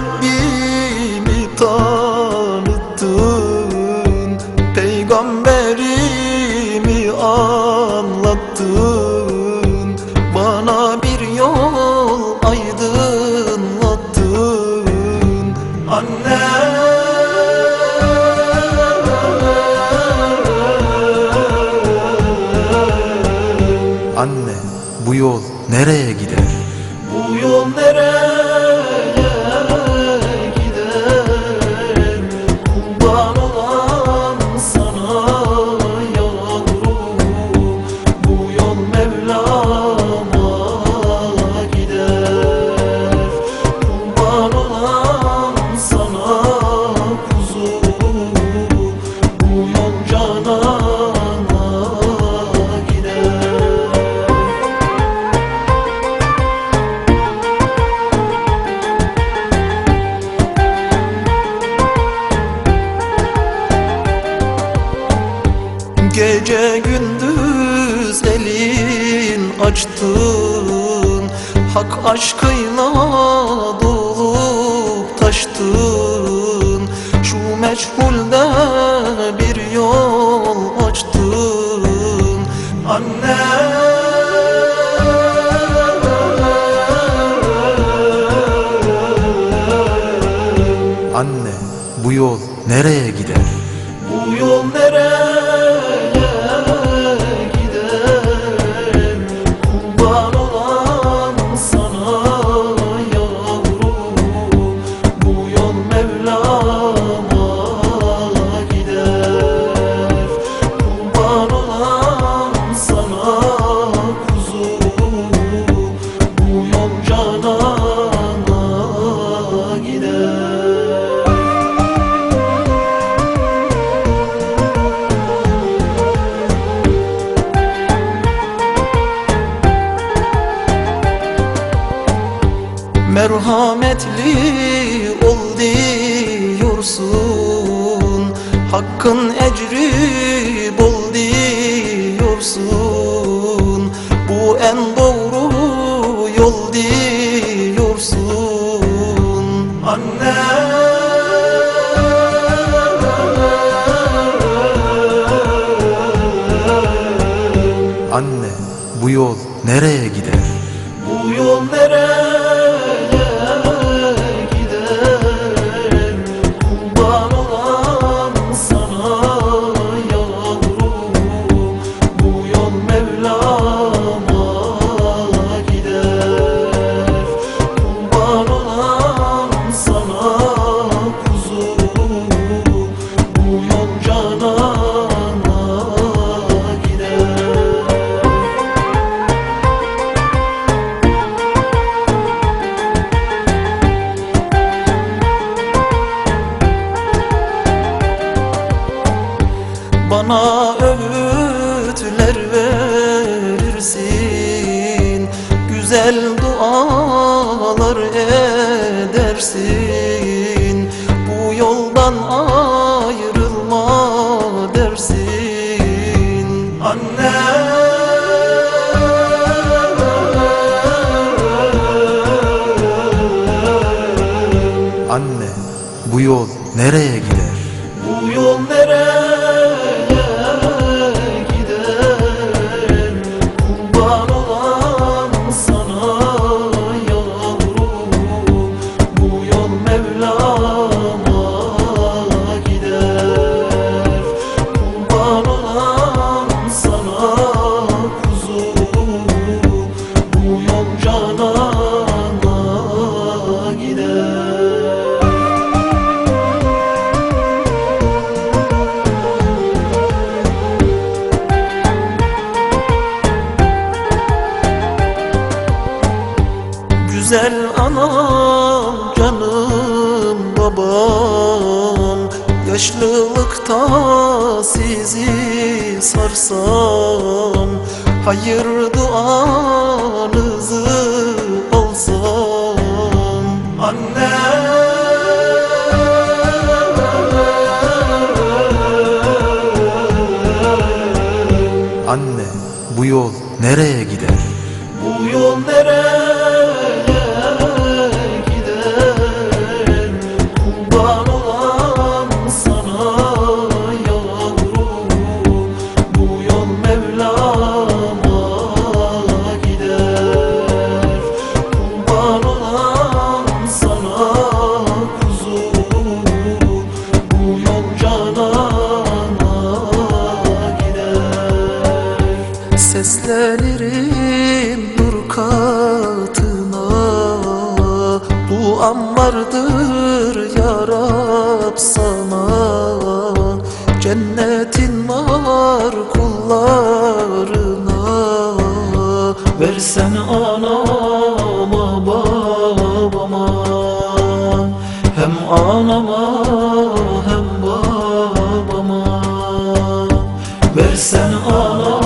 Rabbimi tanıttın Peygamberimi anlattın Bana bir yol aydınlattın Anne Anne bu yol nereye gider? Gece gündüz elin açtın. Hak aşkıyla dolup taştın. Şu meçhulde bir yol açtın. Anne. Anne bu yol nereye gider? Merhametli ol diyorsun. Hakkın ecri bol diyorsun. Bu en doğru yol diyorsun. Anne. Anne bu yol nereye gider? Güzel dualar edersin Bu yoldan ayrılma dersin Anne Anne bu yol nereye gider? Güzel anam canım babam Yaşlılıkta sizi sarsam Hayır duanızı alsam Anne Anne bu yol nereye gider? Yönelirim nur katına. Bu an vardır yarab sana. Cennetin var kullarına. Versen anama babama. Hem anama hem babama. Versen anama